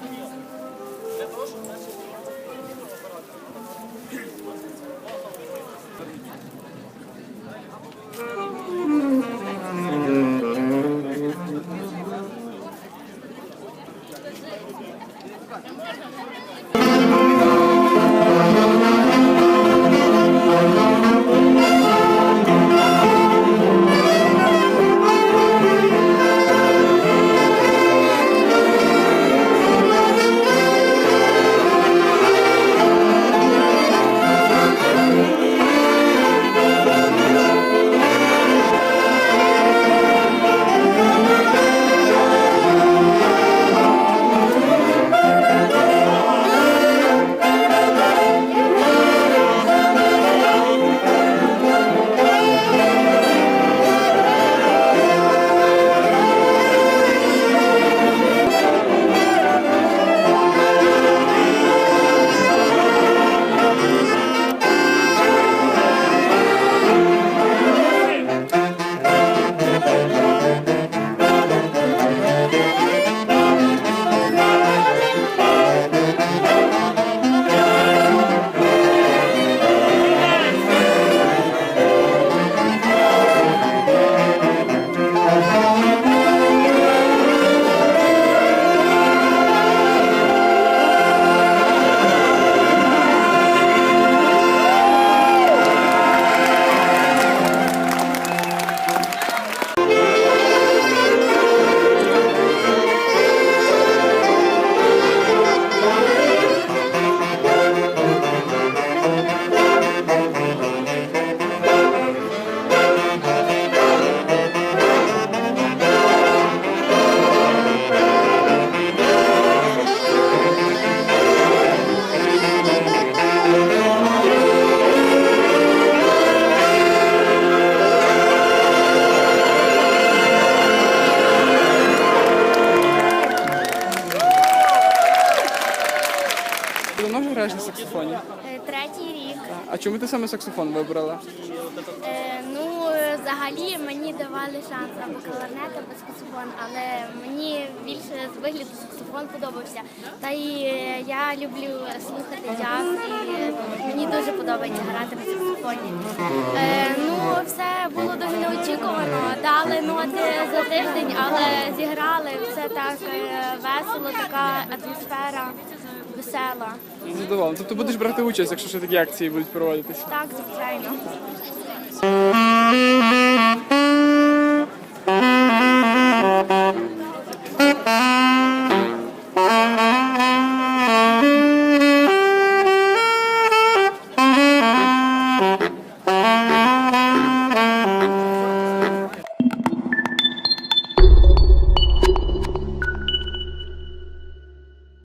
Для того, щоб наші Не можна. А чому ти саме саксофон вибрала? Е, ну, взагалі мені давали шанс або кларнет, або саксофон, але мені більше з вигляду саксофон подобався. Та й е, я люблю слухати джаз, і е, мені дуже подобається грати на саксофоні. Е, ну, все було дуже неочікувано. Дали ноти за тиждень, але зіграли все так е, весело, така атмосфера весела. Задоволена. Тобто будеш брати участь, якщо ще такі акції будуть проводитися. Так, звичайно.